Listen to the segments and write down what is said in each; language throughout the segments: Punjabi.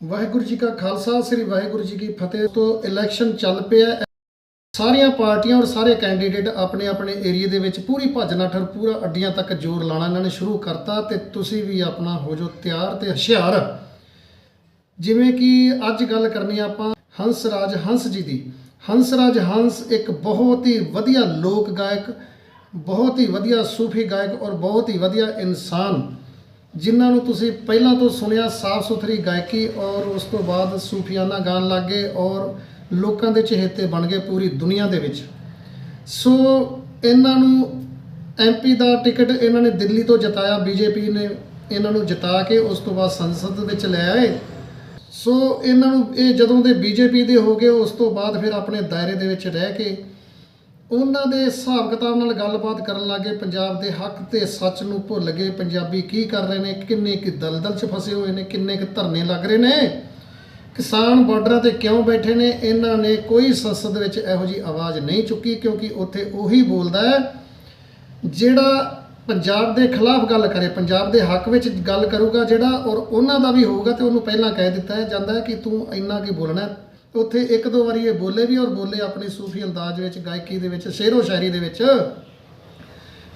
ਵਾਹਿਗੁਰੂ ਜੀ ਕਾ ਖਾਲਸਾ, ਸ੍ਰੀ ਵਾਹਿਗੁਰੂ ਜੀ ਕੀ ਫਤਿਹ। ਤੋਂ ਇਲੈਕਸ਼ਨ ਚੱਲ ਪਿਆ ਸਾਰੀਆਂ ਪਾਰਟੀਆਂ ਔਰ ਸਾਰੇ ਕੈਂਡੀਡੇਟ ਆਪਣੇ ਆਪਣੇ ਏਰੀਆ ਦੇ ਵਿੱਚ ਪੂਰੀ ਭੱਜ ਨੱਠਰ ਪੂਰਾ ਅੱਡੀਆਂ ਤੱਕ ਜ਼ੋਰ ਲਾਣਾ ਇਹਨਾਂ ਨੇ ਸ਼ੁਰੂ ਕਰਤਾ ਤੇ ਤੁਸੀਂ ਵੀ ਆਪਣਾ ਹੋ ਜਾਓ ਤਿਆਰ ਤੇ ਹੁਸ਼ਿਆਰ। ਜਿਵੇਂ ਕਿ ਅੱਜ ਗੱਲ ਕਰਨੀ ਆਪਾਂ ਹੰਸ ਰਾਜ ਹੰਸ ਜੀ ਦੀ। ਹੰਸ ਰਾਜ ਹੰਸ ਇੱਕ ਬਹੁਤ ਹੀ ਵਧੀਆ ਲੋਕ ਗਾਇਕ, ਬਹੁਤ ਹੀ ਵਧੀਆ ਸੂਫੀ ਗਾਇਕ ਔਰ ਬਹੁਤ ਹੀ ਵਧੀਆ ਇਨਸਾਨ। ਜਿਨ੍ਹਾਂ ਨੂੰ ਤੁਸੀਂ ਪਹਿਲਾਂ ਤੋਂ ਸੁਣਿਆ ਸਾਫ਼ ਸੁਥਰੀ ਗਾਇਕੀ ਔਰ ਉਸ ਤੋਂ ਬਾਅਦ ਸੂਫੀਆਨਾ ਗਾਣ ਲੱਗੇ ਔਰ ਲੋਕਾਂ ਦੇ ਚਹੇਤੇ ਬਣ ਗਏ ਪੂਰੀ ਦੁਨੀਆ ਦੇ ਵਿੱਚ। ਸੋ ਇਹਨਾਂ ਨੂੰ ਐਮਪੀ ਦਾ ਟਿਕਟ ਇਹਨਾਂ ਨੇ ਦਿੱਲੀ ਤੋਂ ਜਿਤਾਇਆ ਬੀਜੇਪੀ ਨੇ ਇਹਨਾਂ ਨੂੰ ਜਿਤਾ ਕੇ ਉਸ ਤੋਂ ਬਾਅਦ ਸੰਸਦ ਵਿੱਚ ਲੈ ਆਏ। ਸੋ ਇਹਨਾਂ ਨੂੰ ਇਹ ਜਦੋਂ ਦੇ ਬੀਜੇਪੀ ਦੇ ਹੋ ਗਏ, ਉਸ ਤੋਂ ਬਾਅਦ ਫਿਰ ਆਪਣੇ ਦਾਇਰੇ ਦੇ ਵਿੱਚ ਰਹਿ ਕੇ ਉਹਨਾਂ ਦੇ ਹਿਸਾਬ ਕਿਤਾਬ ਨਾਲ ਗੱਲਬਾਤ ਕਰਨ ਲੱਗੇ, ਪੰਜਾਬ ਦੇ ਹੱਕ ਤੇ ਸੱਚ ਨੂੰ ਭੁੱਲ ਗਏ। ਪੰਜਾਬੀ ਕੀ ਕਰ ਰਹੇ ਨੇ? ਕਿੰਨੇ ਕਿ ਦਲਦਲ 'ਚ ਫਸੇ ਹੋਏ ਨੇ? ਕਿੰਨੇ ਕਿ ਧਰਨੇ ਲੱਗ ਰਹੇ ਨੇ? ਕਿਸਾਨ ਬਾਰਡਰਾਂ ਤੇ ਕਿਉਂ ਬੈਠੇ ਨੇ? ਇਹਨਾਂ ਨੇ ਕੋਈ ਸੰਸਦ ਵਿੱਚ ਇਹੋ ਜੀ ਆਵਾਜ਼ ਨਹੀਂ ਚੁੱਕੀ, ਕਿਉਂਕਿ ਉੱਥੇ ਉਹੀ ਬੋਲਦਾ ਹੈ, ਜਿਹੜਾ ਪੰਜਾਬ ਦੇ ਖਿਲਾਫ ਗੱਲ ਕਰੇ, ਪੰਜਾਬ ਦੇ ਹੱਕ ਵਿੱਚ ਗੱਲ ਕਰੂਗਾ ਜਿਹੜਾ, ਔਰ ਉਹਨਾਂ ਦਾ ਵੀ ਹੋਊਗਾ ਤੇ ਉਹਨੂੰ ਪਹਿਲਾਂ ਕਹਿ ਦਿੱਤਾ ਜਾਂਦਾ ਹੈ ਕਿ ਤੂੰ ਇੰਨਾ ਕੀ ਬੋਲਣਾ ਉੱਥੇ ਇੱਕ ਦੋ ਵਾਰੀ ਇਹ ਬੋਲੇ ਵੀ ਔਰ ਬੋਲੇ ਆਪਣੀ ਸੂਫੀ ਅੰਦਾਜ਼ ਵਿੱਚ, ਗਾਇਕੀ ਦੇ ਵਿੱਚ, ਸ਼ੇਰੋ ਸ਼ਾਇਰੀ ਦੇ ਵਿੱਚ।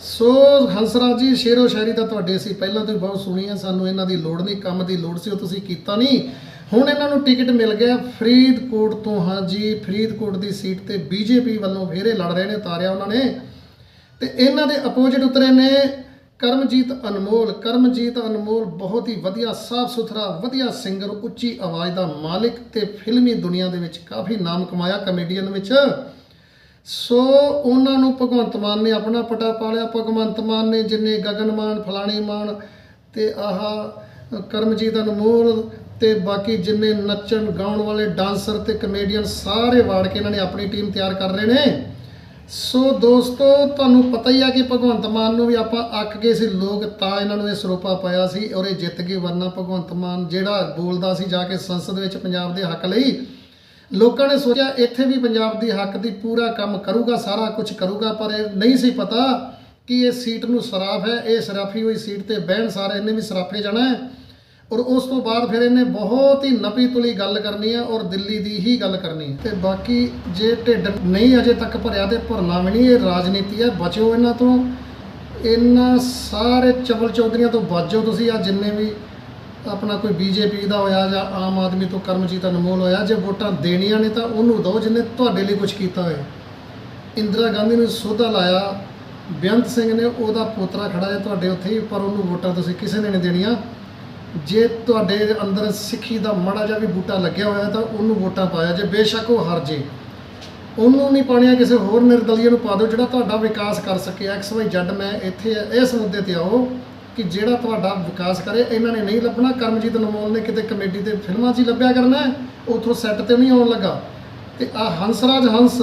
ਸੋ ਹੰਸਰਾਜ ਜੀ, ਸ਼ੇਰੋ ਸ਼ਾਇਰੀ ਤਾਂ ਤੁਹਾਡੇ ਅਸੀਂ ਪਹਿਲਾਂ ਤੋਂ ਹੀ ਬਹੁਤ ਸੁਣੀ ਹੈ ਸਾਨੂੰ ਇਹਨਾਂ ਦੀ ਲੋੜ ਨਹੀਂ, ਕੰਮ ਦੀ ਲੋੜ ਸੀ, ਉਹ ਤੁਸੀਂ ਕੀਤਾ ਨਹੀਂ। ਹੁਣ ਇਹਨਾਂ ਨੂੰ ਟਿਕਟ ਮਿਲ ਗਿਆ ਫਰੀਦਕੋਟ ਤੋਂ, ਹਾਂ ਜੀ, ਫਰੀਦਕੋਟ ਦੀ ਸੀਟ ਤੇ ਬੀਜੇਪੀ ਵੱਲੋਂ ਫੇਰੇ ਲੜ ਰਹੇ ਨੇ ਤਾਰਿਆ ਉਹਨਾਂ ਨੇ। ਤੇ ਇਹਨਾਂ ਦੇ ਅਪੋਜਿਟ ਉਤਰੇ ਨੇ ਕਰਮਜੀਤ ਅਨਮੋਲ ਕਰਮਜੀਤ ਅਨਮੋਲ ਬਹੁਤ ਹੀ ਵਧੀਆ, ਸਾਫ਼ ਸੁਥਰਾ, ਵਧੀਆ ਸਿੰਗਰ ਉੱਚੀ ਆਵਾਜ਼ ਦਾ ਮਾਲਿਕ ਤੇ ਫਿਲਮੀ ਦੁਨੀਆ ਦੇ ਵਿੱਚ ਕਾਫੀ ਨਾਮ ਕਮਾਇਆ ਕਮੇਡੀਅਨ ਵਿੱਚ। ਸੋ ਉਹਨਾਂ ਨੂੰ ਭਗਵੰਤ ਮਾਨ ਨੇ ਆਪਣਾ ਪਟਾ ਪਾਲਿਆ ਭਗਵੰਤ ਮਾਨ ਨੇ ਜਿੰਨੇ ਗਗਨ ਮਾਨ, ਫਲਾਣੀ ਮਾਨ ਤੇ ਆਹਾ ਕਰਮਜੀਤ ਅਨਮੋਲ ਤੇ ਬਾਕੀ ਜਿੰਨੇ ਨੱਚਣ, ਗਾਉਣ ਵਾਲੇ, ਡਾਂਸਰ ਤੇ ਕਮੇਡੀਅਨ ਸਾਰੇ ਵਾੜ ਕੇ ਇਹਨਾਂ ਨੇ ਆਪਣੀ ਟੀਮ ਤਿਆਰ ਕਰ ਰਹੇ ਨੇ। ਸੋ ਦੋਸਤੋ, ਤੁਹਾਨੂੰ ਪਤਾ ਹੀ ਆ ਕਿ ਭਗਵੰਤ ਮਾਨ ਨੂੰ ਵੀ ਆਪਾਂ ਅੱਕ ਗਏ ਸੀ ਲੋਕ, ਤਾਂ ਇਹਨਾਂ ਨੂੰ ਇਹ ਸਰੋਪਾ ਪਾਇਆ ਸੀ ਔਰ ਇਹ ਜਿੱਤ ਕੇ ਵਰਨਾ ਭਗਵੰਤ ਮਾਨ, ਜਿਹੜਾ ਬੋਲਦਾ ਸੀ ਜਾ ਕੇ ਸੰਸਦ ਵਿੱਚ ਪੰਜਾਬ ਦੇ ਹੱਕ ਲਈ। ਲੋਕਾਂ ਨੇ ਸੋਚਿਆ, ਇੱਥੇ ਵੀ ਪੰਜਾਬ ਦੀ ਹੱਕ ਦੀ ਪੂਰਾ ਕੰਮ ਕਰੂਗਾ, ਸਾਰਾ ਕੁਝ ਕਰੂਗਾ, ਪਰ ਇਹ ਨਹੀਂ ਸੀ ਪਤਾ ਕਿ ਇਹ ਸੀਟ ਨੂੰ ਸਰਾਫ ਹੈ। ਇਹ ਸਰਾਫੀ ਹੋਈ ਸੀਟ ਤੇ ਬਹਿਣ, ਸਾਰਾ ਇਹਨੇ ਵੀ ਸਰਾਫੇ ਜਾਣਾ ਹੈ। ਔਰ ਉਸ ਤੋਂ ਬਾਅਦ ਫਿਰ ਇਹਨੇ ਬਹੁਤ ਹੀ ਨਪੀ ਤੁਲੀ ਗੱਲ ਕਰਨੀ ਹੈ ਔਰ ਦਿੱਲੀ ਦੀ ਹੀ ਗੱਲ ਕਰਨੀ ਹੈ ਤੇ ਬਾਕੀ ਜੇ ਢਿੱਡ ਨਹੀਂ ਅਜੇ ਤੱਕ ਭਰਿਆ ਤੇ ਭਰਨਾ ਵੀ ਨਹੀਂ ਇਹ ਰਾਜਨੀਤੀ ਹੈ ਬਚੋ ਇਹਨਾਂ ਤੋਂ। ਇਹਨਾਂ ਸਾਰੇ ਚਵਲ ਚੌਧਰੀਆਂ ਤੋਂ ਬਚੋ ਤੁਸੀਂ ਆ ਜਿੰਨੇ ਵੀ ਆਪਣਾ ਕੋਈ ਬੀਜੇਪੀ ਦਾ ਹੋਇਆ ਜਾਂ ਆਮ ਆਦਮੀ ਤੋਂ ਕਰਮਜੀਤ ਅਨਮੋਲ ਹੋਇਆ ਜੇ ਵੋਟਾਂ ਦੇਣੀਆਂ ਨੇ ਤਾਂ ਉਹਨੂੰ ਦਿਓ ਜਿਹਨੇ ਤੁਹਾਡੇ ਲਈ ਕੁਝ ਕੀਤਾ ਹੋਏ ਇੰਦਰਾ ਗਾਂਧੀ ਨੂੰ ਸੋਧਾ ਲਾਇਆ ਬੇਅੰਤ ਸਿੰਘ ਨੇ ਉਹਦਾ ਪੋਤਰਾ ਖੜਾ ਹੈ ਤੁਹਾਡੇ ਉੱਥੇ ਹੀ, ਪਰ ਉਹਨੂੰ ਵੋਟਾਂ ਤੁਸੀਂ ਕਿਸੇ ਨੇ ਨਹੀਂ ਦੇਣੀਆਂ। ਜੇ ਤੁਹਾਡੇ ਅੰਦਰ ਸਿੱਖੀ ਦਾ ਮਾੜਾ ਜਿਹਾ ਵੀ ਬੂਟਾ ਲੱਗਿਆ ਹੋਇਆ ਤਾਂ ਉਹਨੂੰ ਵੋਟਾਂ ਪਾਇਆ ਜੇ ਬੇਸ਼ੱਕ ਉਹ ਹਾਰ ਜੇ। ਉਹਨੂੰ ਨਹੀਂ ਪਾਣੀਆਂ ਕਿਸੇ ਹੋਰ ਨਿਰਦਲੀਏ ਨੂੰ ਪਾ ਦਿਓ ਜਿਹੜਾ ਤੁਹਾਡਾ ਵਿਕਾਸ ਕਰ ਸਕੇ। ਐਕਸ ਵਾਈ ਜ਼ੈਡ ਮੈਂ ਇੱਥੇ ਇਸ ਮੁੱਦੇ ਤੇ ਆਓ ਕਿ ਜਿਹੜਾ ਤੁਹਾਡਾ ਵਿਕਾਸ ਕਰੇ। ਇਹਨਾਂ ਨੇ ਨਹੀਂ ਲੱਭਣਾ। ਕਰਮਜੀਤ ਅਨਮੋਲ ਨੇ ਕਿਤੇ ਕਮੇਡੀ ਤੇ ਫਿਲਮਾਂ 'ਚ ਹੀ ਲੱਭਿਆ ਕਰਨਾ ਹੈ, ਉੱਥੋਂ ਸੈੱਟ ਤੇ ਨਹੀਂ ਆਉਣ ਲੱਗਾ। ਤੇ ਆ ਹੰਸਰਾਜ ਹੰਸ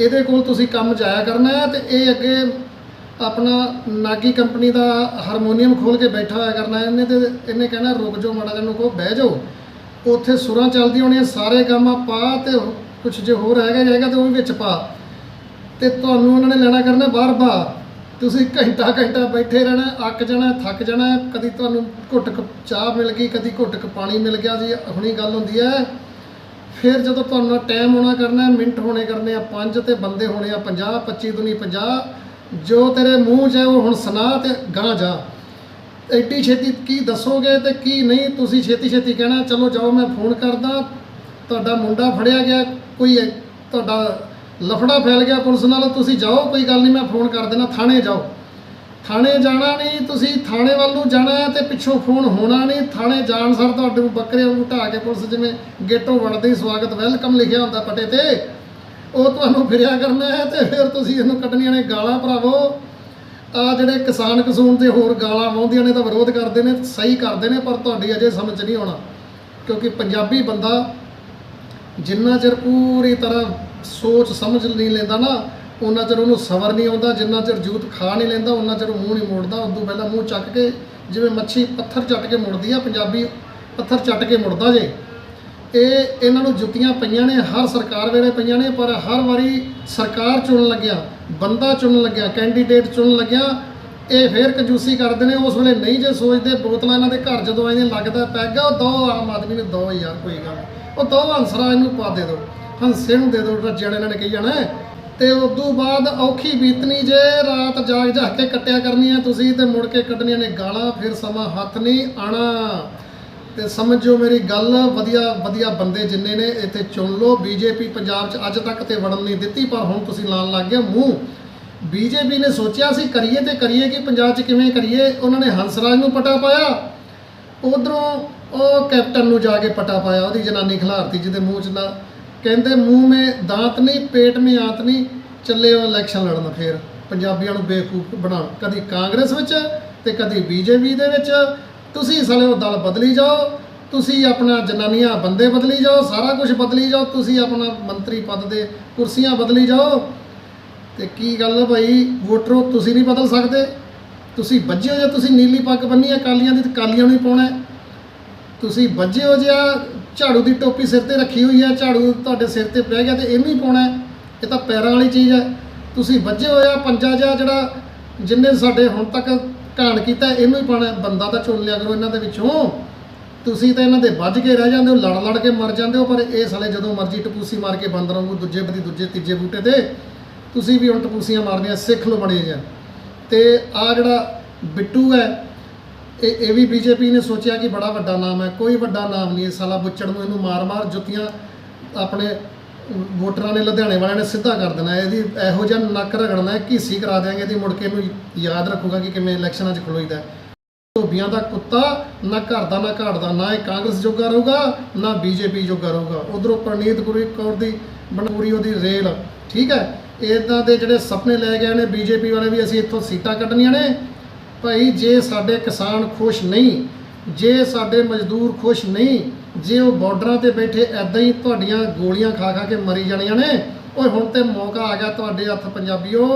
ਇਹਦੇ ਕੋਲ ਤੁਸੀਂ ਕੰਮ ਜਾਇਆ ਕਰਨਾ ਹੈ ਤੇ ਇਹ ਅੱਗੇ ਆਪਣਾ ਨਾਗੀ ਕੰਪਨੀ ਦਾ ਹਾਰਮੋਨੀਅਮ ਖੋਲ ਕੇ ਬੈਠਾ ਹੋਇਆ ਕਰਨਾ, ਇਹਨੇ ਤੇ ਇਹਨੇ ਕਹਿਣਾ, ਰੁਕ ਜਾਓ ਮਾੜਾ ਜਿਹਾ ਨੂੰ ਕਹੋ, ਬਹਿ ਜਾਓ। ਉੱਥੇ ਸੁਰਾਂ ਚੱਲਦੀਆਂ ਹੋਣੀਆਂ, ਸਾਰੇ ਗਾਮਾ ਪਾ ਤੇ ਕੁਝ ਜੇ ਹੋਰ ਹੈਗਾ ਜਾਏਗਾ ਤੇ ਉਹ ਵੀ ਵਿੱਚ ਪਾ। ਤੇ ਤੁਹਾਨੂੰ ਉਹਨਾਂ ਨੇ ਲੈਣਾ ਕਰਨਾ ਬਾਹਰ ਬਾ। ਤੁਸੀਂ ਘੰਟਾ ਘੰਟਾ ਬੈਠੇ ਰਹਿਣਾ, ਅੱਕ ਜਾਣਾ, ਥੱਕ ਜਾਣਾ, ਕਦੀ ਤੁਹਾਨੂੰ ਘੁੱਟ ਕੁ ਚਾਹ ਮਿਲ ਗਈ, ਕਦੀ ਘੁੱਟ ਕੁ ਪਾਣੀ ਮਿਲ ਗਿਆ ਜੀ, ਹੁਣੀ ਗੱਲ ਹੁੰਦੀ ਹੈ। ਫਿਰ ਜਦੋਂ ਤੁਹਾਨੂੰ ਟਾਈਮ ਹੋਣਾ ਕਰਨਾ, ਮਿੰਟ ਹੋਣੇ ਕਰਨੇ ਆ, ਪੰਜ ਤੇ ਬੰਦੇ ਹੋਣੇ ਆ 50 25 ਦੁਨੀ 50 ਜੋ ਤੇਰੇ ਮੂੰਹ 'ਚ ਹੈ, ਉਹ ਹੁਣ ਸੁਣਾ ਤੇ ਗਾਂ ਜਾ। ਐਡੀ ਛੇਤੀ ਕੀ ਦੱਸੋਗੇ ਤੇ ਕੀ ਨਹੀਂ? ਤੁਸੀਂ ਛੇਤੀ ਛੇਤੀ ਕਹਿਣਾ, ਚਲੋ ਜਾਓ, ਮੈਂ ਫੋਨ ਕਰਦਾ। ਤੁਹਾਡਾ ਮੁੰਡਾ ਫੜਿਆ ਗਿਆ, ਕੋਈ ਤੁਹਾਡਾ ਲਫੜਾ ਫੈਲ ਗਿਆ ਪੁਲਿਸ ਨਾਲ, ਤੁਸੀਂ ਜਾਓ, ਕੋਈ ਗੱਲ ਨਹੀਂ, ਮੈਂ ਫੋਨ ਕਰ ਦੇਣਾ ਥਾਣੇ ਜਾਓ। ਥਾਣੇ ਜਾਣਾ ਨਹੀਂ, ਤੁਸੀਂ ਥਾਣੇ ਵੱਲ ਨੂੰ ਜਾਣਾ ਹੈ ਤੇ ਪਿੱਛੋਂ ਫੋਨ ਹੋਣਾ ਨਹੀਂ। ਥਾਣੇ ਜਾਣ ਸਰ ਤੁਹਾਡੇ ਨੂੰ ਬੱਕਰੇ ਨੂੰ ਢਾ ਕੇ ਪੁਲਿਸ ਜਿਵੇਂ ਗੇਟੋਂ ਵੜਦੇ ਹੀ ਸਵਾਗਤ, ਵੈਲਕਮ ਲਿਖਿਆ ਹੁੰਦਾ ਪਟੇ ਤੇ। ਉਹ ਤੁਹਾਨੂੰ ਫਿਰਿਆ ਕਰਨਾ ਹੈ ਤੇ ਫਿਰ ਤੁਸੀਂ ਇਹਨੂੰ ਕੱਢਣੀਆਂ ਨੇ ਗਾਲਾਂ ਭਰਾਵੋ। ਆ ਜਿਹੜੇ ਕਿਸਾਨ ਕਸੂਨ ਤੇ ਹੋਰ ਗਾਲਾਂ ਵਾਉਂਦੀਆਂ ਨੇ ਤਾਂ ਵਿਰੋਧ ਕਰਦੇ ਨੇ, ਸਹੀ ਕਰਦੇ ਨੇ, ਪਰ ਤੁਹਾਡੀ ਅਜੇ ਸਮਝ ਨਹੀਂ ਆਉਣਾ। ਕਿਉਂਕਿ ਪੰਜਾਬੀ ਬੰਦਾ ਜਿੰਨਾ ਚਿਰ ਪੂਰੀ ਤਰ੍ਹਾਂ ਸੋਚ ਸਮਝ ਨਹੀਂ ਲੈਂਦਾ ਨਾ ਉਹਨਾਂ ਚਿਰ ਉਹਨੂੰ ਸਬਰ ਨਹੀਂ ਆਉਂਦਾ, ਜਿੰਨਾ ਚਿਰ ਜੂਤ ਖਾ ਨਹੀਂ ਲੈਂਦਾ ਉਹਨਾਂ ਚਿਰ ਉਹ ਮੂੰਹ ਨਹੀਂ ਮੋੜਦਾ। ਉਦੋਂ ਪਹਿਲਾਂ ਮੂੰਹ ਚੱਕ ਕੇ, ਜਿਵੇਂ ਮੱਛੀ ਪੱਥਰ ਚੱਟ ਕੇ ਮੁੜਦੀ ਆ, ਪੰਜਾਬੀ ਪੱਥਰ ਚੱਟ ਕੇ ਮੁੜਦਾ ਜੇ ਇਹ ਇਹਨਾਂ ਨੂੰ ਜੁੱਤੀਆਂ ਪਈਆਂ ਨੇ, ਹਰ ਸਰਕਾਰ ਵੇਲੇ ਪਈਆਂ ਨੇ, ਪਰ ਹਰ ਵਾਰੀ ਸਰਕਾਰ ਚੁਣਨ ਲੱਗਿਆ, ਬੰਦਾ ਚੁਣਨ ਲੱਗਿਆ ਕੈਂਡੀਡੇਟ ਚੁਣਨ ਲੱਗਿਆ ਇਹ ਫੇਰ ਕੰਜੂਸੀ ਕਰਦੇ ਨੇ, ਉਸ ਵੇਲੇ ਨਹੀਂ ਜੇ ਸੋਚਦੇ, ਬੋਤਲਾਂ ਇਹਨਾਂ ਦੇ ਘਰ ਜਦੋਂ ਆਉਂਦੀਆਂ ਲੱਗਦਾ ਪੈਗਾ ਉਹ ਦੋ ਆਮ ਆਦਮੀ ਨੇ, ਦੋ ਯਾਰ ਕੋਈ ਗੱਲ ਨੀ। ਉਹ ਦੋ ਹੰਸਰਾ ਇਹਨੂੰ ਪਾ ਦੇ ਦਿਓ ਹੰਸੇ ਨੂੰ ਦੇ ਦਿਓ ਰੱਜਿਆਂ ਇਹਨਾਂ ਨੇ ਕਹੀ ਜਾਣਾ ਹੈ। ਤੇ ਤੋਂ ਬਾਅਦ ਔਖੀ ਬੀਤਣੀ ਜੇ, ਰਾਤ ਜਾਗ ਜਾ ਕੇ ਕੱਟਿਆ ਕਰਨੀਆਂ ਤੁਸੀਂ, ਤੇ ਮੁੜ ਕੇ ਕੱਢਣੀਆਂ ਨੇ ਗਾਲਾਂ, ਫਿਰ ਸਮਾਂ ਹੱਥ ਨਹੀਂ ਆਣਾ ਤੇ ਸਮਝੋ ਮੇਰੀ ਗੱਲ, ਵਧੀਆ ਵਧੀਆ ਬੰਦੇ ਜਿੰਨੇ ਨੇ, ਇੱਥੇ ਚੁਣ ਲਓ। ਬੀਜੇਪੀ ਪੰਜਾਬ 'ਚ ਅੱਜ ਤੱਕ ਤੇ ਵੜਨ ਨਹੀਂ ਦਿੱਤੀ, ਪਰ ਹੁਣ ਤੁਸੀਂ ਲਾਣ ਲੱਗ ਗਏ ਮੂੰਹ। ਬੀਜੇਪੀ ਨੇ ਸੋਚਿਆ ਸੀ, ਕਰੀਏ ਤੇ ਕਰੀਏ ਕਿ ਪੰਜਾਬ 'ਚ ਕਿਵੇਂ ਕਰੀਏ। ਉਹਨਾਂ ਨੇ ਹੰਸਰਾਜ ਨੂੰ ਪਟਾ ਪਾਇਆ। ਉਧਰੋਂ ਉਹ ਕੈਪਟਨ ਨੂੰ ਜਾ ਕੇ ਪਟਾ ਪਾਇਆ, ਉਹਦੀ ਜਨਾਨੀ ਖਿਲਾਰਤੀ, ਜਿਹਦੇ ਮੂੰਹ 'ਚ ਨਾ ਕਹਿੰਦੇ ਮੂੰਹ ਮੇ ਦਾੰਤ ਨਹੀਂ, ਪੇਟ ਮੇ ਆਂਤ ਨਹੀਂ, ਚੱਲੇ ਉਹ ਇਲੈਕਸ਼ਨ ਲੜਨ ਫੇਰ। ਪੰਜਾਬੀਆਂ ਨੂੰ ਬੇਵਕੂਫ ਬਣਾਉਣ ਕਦੀ ਕਾਂਗਰਸ ਵਿੱਚ ਤੇ ਕਦੀ ਬੀਜੇਪੀ ਦੇ ਵਿੱਚ। ਤੁਸੀਂ ਸਾਲੇ ਉਹ ਦਲ ਬਦਲੀ ਜਾਓ, ਤੁਸੀਂ ਆਪਣਾ ਜਨਾਨੀਆਂ ਬੰਦੇ ਬਦਲੀ ਜਾਓ, ਸਾਰਾ ਕੁਝ ਬਦਲੀ ਜਾਓ, ਤੁਸੀਂ ਆਪਣਾ ਮੰਤਰੀ ਪਦ ਦੇ ਕੁਰਸੀਆਂ ਬਦਲੀ ਜਾਓ। ਤੇ ਕੀ ਗੱਲ ਹੈ ਭਾਈ, ਵੋਟਰੋ ਤੁਸੀਂ ਨਹੀਂ ਬਦਲ ਸਕਦੇ। ਤੁਸੀਂ ਵੱਜੇ ਹੋ ਤੁਸੀਂ ਨੀਲੀ ਪੱਗ ਬੰਨੀ ਹੈ ਕਾਲੀਆਂ ਦੀ ਤੇ ਕਾਲੀਆਂ ਨੂੰ ਹੀ ਪਾਉਣਾ ਤੁਸੀਂ ਵੱਜੇ ਹੋ ਜਿਆ ਝਾੜੂ ਦੀ ਟੋਪੀ ਸਿਰ ਤੇ ਰੱਖੀ ਹੋਈ ਹੈ ਝਾੜੂ ਤੁਹਾਡੇ ਸਿਰ ਤੇ ਪੈ ਗਿਆ ਤੇ ਇਹ ਵੀ ਪਾਉਣਾ ਇਹ ਤਾਂ ਪੈਰਾਂ ਵਾਲੀ ਚੀਜ਼ ਹੈ। ਤੁਸੀਂ ਵੱਜੇ ਹੋਇਆ ਪੰਜਾ ਜਿਹਾ ਜਿਹੜਾ ਜਿੰਨੇ ਸਾਡੇ ਹੁਣ ਤੱਕ ਘਾਣ ਕੀਤਾ, ਇਹਨੂੰ ਹੀ ਪਾਉਣਾ, ਬੰਦਾ ਤਾਂ ਚੁਣ ਲਿਆ ਕਰੋ ਇਹਨਾਂ ਦੇ ਵਿੱਚੋਂ। ਤੁਸੀਂ ਤਾਂ ਇਹਨਾਂ ਦੇ ਵੱਜ ਕੇ ਰਹਿ ਜਾਂਦੇ ਹੋ, ਲੜ ਲੜ ਕੇ ਮਰ ਜਾਂਦੇ ਹੋ, ਪਰ ਇਹ ਸਾਲੇ ਜਦੋਂ ਮਰਜ਼ੀ ਟਪੂਸੀ ਮਾਰ ਕੇ ਬਾਂਦਰ ਵਾਂਗੂ ਦੂਜੇ ਬਦੀ ਦੂਜੇ ਤੀਜੇ ਬੂਟੇ ਤੇ। ਤੁਸੀਂ ਵੀ ਹੁਣ ਟਪੂਸੀਆਂ ਮਾਰਨੀਆਂ, ਸਿੱਖ ਲਓ ਬਣੇ ਜਿਹਾ। ਤੇ ਆ ਜਿਹੜਾ ਬਿੱਟੂ ਹੈ, ਇਹ ਇਹ ਵੀ ਬੀਜੇਪੀ ਨੇ ਸੋਚਿਆ ਕਿ ਬੜਾ ਵੱਡਾ ਨਾਮ ਹੈ, ਕੋਈ ਵੱਡਾ ਨਾਮ ਨਹੀਂ ਹੈ ਸਾਲਾ ਬੁੱਚੜ ਨੂੰ ਇਹਨੂੰ ਮਾਰ-ਮਾਰ ਜੁੱਤੀਆਂ ਆਪਣੇ ਵੋਟਰਾਂ ਨੇ ਲੁਧਿਆਣੇ ਵਾਲਿਆਂ ਨੇ ਸਿੱਧਾ ਕਰ ਦੇਣਾ, ਇਹਦੀ ਇਹੋ ਜਿਹਾ ਨੱਕ ਰਗੜਨਾ ਘੀਸੀ ਕਰਾ ਦਿਆਂਗੇ ਇਹਦੀ, ਮੁੜ ਕੇ ਇਹਨੂੰ ਯਾਦ ਰੱਖੂਗਾ ਕਿ ਕਿਵੇਂ ਇਲੈਕਸ਼ਨਾਂ 'ਚ ਖਲੋਈਦਾ ਧੋਬੀਆਂ ਦਾ ਕੁੱਤਾ, ਨਾ ਘਰ ਦਾ, ਨਾ ਘਾਟ ਦਾ, ਨਾ ਇਹ ਕਾਂਗਰਸ ਜੋਗਾ ਰਹੂਗਾ, ਨਾ ਬੀਜੇਪੀ ਜੋਗਾ ਰਹੂਗਾ। ਉਧਰੋਂ ਪ੍ਰਨੀਤ ਗੁਰੂ ਕੌਰ ਦੀ ਬਣਪੂਰੀ ਉਹਦੀ ਰੇਲ, ਠੀਕ ਹੈ? ਇਦਾਂ ਦੇ ਜਿਹੜੇ ਸੁਪਨੇ ਲੈ ਗਏ ਨੇ, ਬੀਜੇਪੀ ਵਾਲੇ ਵੀ ਅਸੀਂ ਇੱਥੋਂ ਸੀਟਾਂ ਕੱਢਣੀਆਂ ਨੇ। ਭਾਈ, ਜੇ ਸਾਡੇ ਕਿਸਾਨ ਖੁਸ਼ ਨਹੀਂ ਜੇ ਸਾਡੇ ਮਜ਼ਦੂਰ ਖੁਸ਼ ਨਹੀਂ, ਜੇ ਉਹ ਬਾਰਡਰਾਂ ਤੇ ਬੈਠੇ ਐਦਾਂ ਹੀ ਤੁਹਾਡੀਆਂ ਗੋਲੀਆਂ ਖਾ ਖਾ ਕੇ ਮਰੀ ਜਾਣੀਆਂ ਨੇ, ਓਏ ਹੁਣ ਤੇ ਮੌਕਾ ਆ ਗਿਆ ਤੁਹਾਡੇ ਹੱਥ ਪੰਜਾਬੀਓ।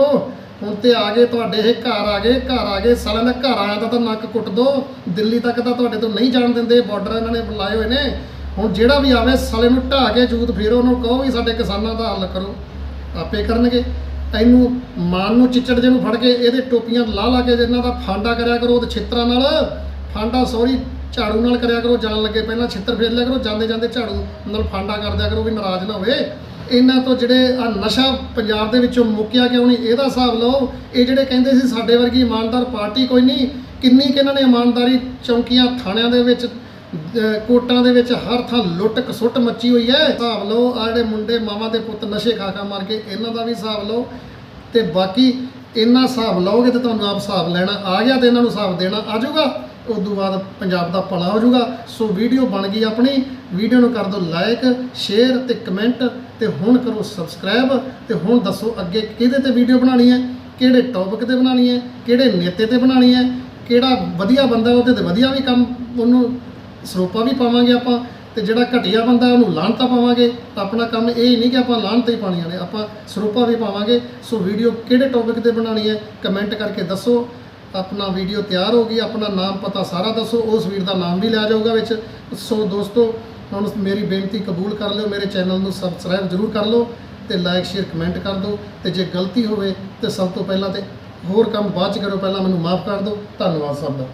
ਹੁਣ ਤੇ ਆ ਗਏ ਤੁਹਾਡੇ, ਇਹ ਘਰ ਆ ਗਏ, ਘਰ ਆ ਗਏ, ਸਾਲਿਆਂ ਦਾ ਘਰ ਆਇਆ ਤਾਂ ਨੱਕ ਕੁੱਟ ਦੋ। ਦਿੱਲੀ ਤੱਕ ਤਾਂ ਤੁਹਾਡੇ ਤੋਂ ਨਹੀਂ ਜਾਣ ਦਿੰਦੇ ਬਾਰਡਰ ਇਹਨਾਂ ਨੇ ਬੁਲਾਏ ਹੋਏ ਨੇ। ਹੁਣ ਜਿਹੜਾ ਵੀ ਆਵੇ ਸਾਲੇ ਨੂੰ ਢਾਹ ਕੇ ਜੂਤ ਫੇਰੋ, ਉਹਨੂੰ ਕਹੋ ਵੀ ਸਾਡੇ ਕਿਸਾਨਾਂ ਦਾ ਹੱਲ ਕਰੋ। ਆਪੇ ਕਰਨਗੇ। ਇਹਨੂੰ ਮਾਨ ਨੂੰ ਚਿੱਚੜ ਜੇ ਨੂੰ ਫੜ ਕੇ ਇਹਦੇ ਟੋਪੀਆਂ ਲਾ ਲਾ ਕੇ ਇਹਨਾਂ ਦਾ ਫਾਂਡਾ ਕਰਿਆ ਕਰੋ ਉਹਦੇ ਛਿੱਤਰਾਂ ਨਾਲ। ਫਾਂਡਾ ਸੌਰੀ ਝਾੜੂ ਨਾਲ ਕਰਿਆ ਕਰੋ, ਜਾਣ ਲੱਗੇ ਪਹਿਲਾਂ ਛਿੱਤਰ ਫੇਰ ਲਿਆ ਕਰੋ, ਜਾਂਦੇ ਜਾਂਦੇ ਝਾੜੂ ਨਾਲ ਫਾਂਡਾ ਕਰ ਦਿਆ ਕਰੋ ਵੀ ਨਾਰਾਜ਼ ਨਾ ਹੋਵੇ। ਇਹਨਾਂ ਤੋਂ ਜਿਹੜੇ ਆ ਨਸ਼ਾ ਪੰਜਾਬ ਦੇ ਵਿੱਚੋਂ ਮੁੱਕਿਆ ਕਿਉਂ ਨਹੀਂ ਇਹਦਾ ਹਿਸਾਬ ਲਓ, ਇਹ ਜਿਹੜੇ ਕਹਿੰਦੇ ਸੀ ਸਾਡੇ ਵਰਗੀ ਇਮਾਨਦਾਰ ਪਾਰਟੀ ਕੋਈ ਨਹੀਂ, ਕਿੰਨੀ ਕਿ ਇਹਨਾਂ ਨੇ ਇਮਾਨਦਾਰੀ ਚੌਂਕੀਆਂ ਥਾਣਿਆਂ ਦੇ ਵਿੱਚ ਕੋਟਾਂ ਦੇ ਵਿੱਚ ਹਰ ਥਾਂ ਲੁੱਟ ਕਸੁੱਟ ਮੱਚੀ ਹੋਈ ਹੈ। ਹਿਸਾਬ ਲਓ ਆ ਜਿਹੜੇ ਮੁੰਡੇ ਮਾਵਾਂ ਦੇ ਪੁੱਤ ਨਸ਼ੇ ਖਾ ਖਾ ਮਾਰ ਕੇ ਇਹਨਾਂ ਦਾ ਵੀ ਹਿਸਾਬ ਲਓ, ਤੇ ਬਾਕੀ ਇਹਨਾਂ ਹਿਸਾਬ ਲਓਗੇ ਤੇ ਤੁਹਾਨੂੰ ਆਪ ਹਿਸਾਬ ਲੈਣਾ ਆ ਗਿਆ ਤੇ ਇਹਨਾਂ ਨੂੰ ਹਿਸਾਬ ਦੇਣਾ ਆ ਜਾਊਗਾ। ਉਸ ਤੋਂ ਬਾਅਦ ਪੰਜਾਬ ਦਾ ਭਲਾ ਹੋ ਜਾਊਗਾ। ਸੋ ਵੀਡੀਓ ਬਣ ਗਈ ਆਪਣੀ। ਵੀਡੀਓ ਨੂੰ ਕਰ ਦਿਓ ਲਾਈਕ ਸ਼ੇਅਰ ਤੇ ਕਮੈਂਟ ਤੇ ਹੁਣ ਕਰੋ ਸਬਸਕ੍ਰਾਈਬ ਤੇ ਹੁਣ ਦੱਸੋ ਅੱਗੇ ਕਿਹਦੇ ਤੇ ਵੀਡੀਓ ਬਣਾਉਣੀ ਹੈ, ਕਿਹੜੇ ਟੌਪਿਕ ਤੇ ਬਣਾਉਣੀ ਹੈ, ਕਿਹੜੇ ਨੇਤੇ ਤੇ ਬਣਾਉਣੀ ਹੈ, ਕਿਹੜਾ ਵਧੀਆ ਬੰਦਾ ਉਹਦੇ ਤੇ ਵਧੀਆ ਵੀ ਕੰਮ ਉਹਨੂੰ ਸਰੋਪਾ ਵੀ ਪਾਵਾਂਗੇ ਆਪਾਂ ਤੇ ਜਿਹੜਾ ਘਟੀਆ ਬੰਦਾ ਉਹਨੂੰ ਲਾਹਨਤਾਂ ਪਾਵਾਂਗੇ, ਤਾਂ ਆਪਣਾ ਕੰਮ ਇਹ ਹੀ ਨਹੀਂ ਕਿ ਆਪਾਂ ਲਾਹਨਤਾਂ ਹੀ ਪਾਣੀਆਂ ਨੇ, ਆਪਾਂ ਸਰੋਪਾ ਵੀ ਪਾਵਾਂਗੇ। ਸੋ ਵੀਡੀਓ ਕਿਹੜੇ ਟੌਪਿਕ ਤੇ ਬਣਾਉਣੀ ਹੈ ਕਮੈਂਟ ਕਰਕੇ ਦੱਸੋ। ਆਪਣਾ ਵੀਡੀਓ ਤਿਆਰ ਹੋ ਗਈ, ਆਪਣਾ ਨਾਮ ਪਤਾ ਸਾਰਾ ਦੱਸੋ, ਉਸ ਵੀਰ ਦਾ ਨਾਮ ਵੀ ਲਿਆ ਜਾਊਗਾ ਵਿੱਚ। ਸੋ ਦੋਸਤੋ, ਹੁਣ ਮੇਰੀ ਬੇਨਤੀ ਕਬੂਲ ਕਰ ਲਿਓ, ਮੇਰੇ ਚੈਨਲ ਨੂੰ ਸਬਸਕ੍ਰਾਈਬ ਜ਼ਰੂਰ ਕਰ ਲਓ ਤੇ ਲਾਈਕ ਸ਼ੇਅਰ ਕਮੈਂਟ ਕਰ ਦਿਓ। ਤੇ ਜੇ ਗਲਤੀ ਹੋਵੇ ਤੇ ਸਭ ਤੋਂ ਪਹਿਲਾਂ ਤੇ ਹੋਰ ਕੰਮ ਬਾਅਦ ਚ ਕਰੋ ਪਹਿਲਾਂ ਮੈਨੂੰ ਮਾਫ ਕਰ ਦਿਓ। ਧੰਨਵਾਦ ਸਭ ਦਾ।